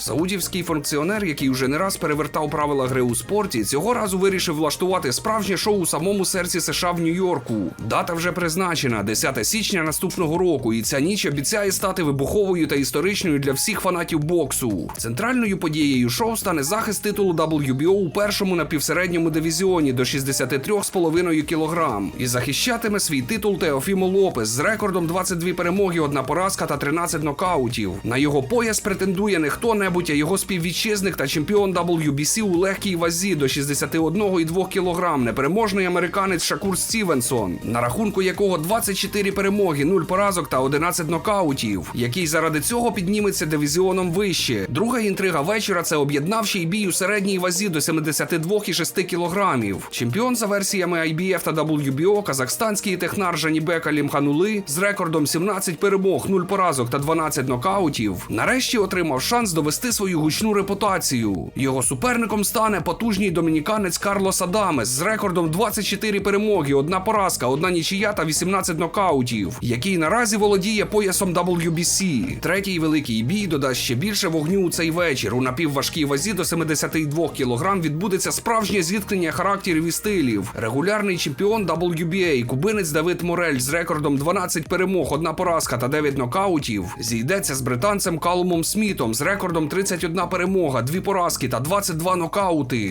Саудівський функціонер, який вже не раз перевертав правила гри у спорті, цього разу вирішив влаштувати справжнє шоу у самому серці США в Нью-Йорку. Дата вже призначена 10 січня наступного року, і ця ніч обіцяє стати вибуховою та історичною для всіх фанатів боксу. Центральною подією шоу стане захист титулу WBO у першому напівсередньому дивізіоні до 63,5 кг. І захищатиме свій титул Теофімо Лопес з рекордом 22 перемоги, одна поразка та 13 нокаутів. На його пояс претендує не хто-небудь, а його співвітчизник та чемпіон WBC у легкій вазі до 61,2 кг, непереможний американець Шакур Стівенсон, на рахунку якого 24 перемоги, 0 поразок та 11 нокаутів, який заради цього підніметься дивізіоном вище. Друга інтрига вечора це об'єднавший бій у середній вазі до 72,6 кілограмів. Чемпіон за версіями IBF та WBO, казахстанський технар Жанібек Алімханули з рекордом 17 перемог, 0 поразок та 12 нокаутів, нарешті отримав шанс довести свою гучну репутацію. Його суперником стане потужний домініканець Карлос Адамес з рекордом 24 перемоги, одна поразка, одна нічия та 18 нокаутів, який наразі володіє поясом WBC. Третій великий бій додасть ще більше вогню у цей вечір. У напівважкій вазі до 72 кг відбудеться справжнє зіткнення характерів і стилів. Регулярний чемпіон WBA, кубинець Давид Морель з рекордом 12 перемог, одна поразка та 9 нокаутів, зійдеться з британцем Калумом Смітом з рекордом 31 перемога, 2 поразки та 22 нокаути.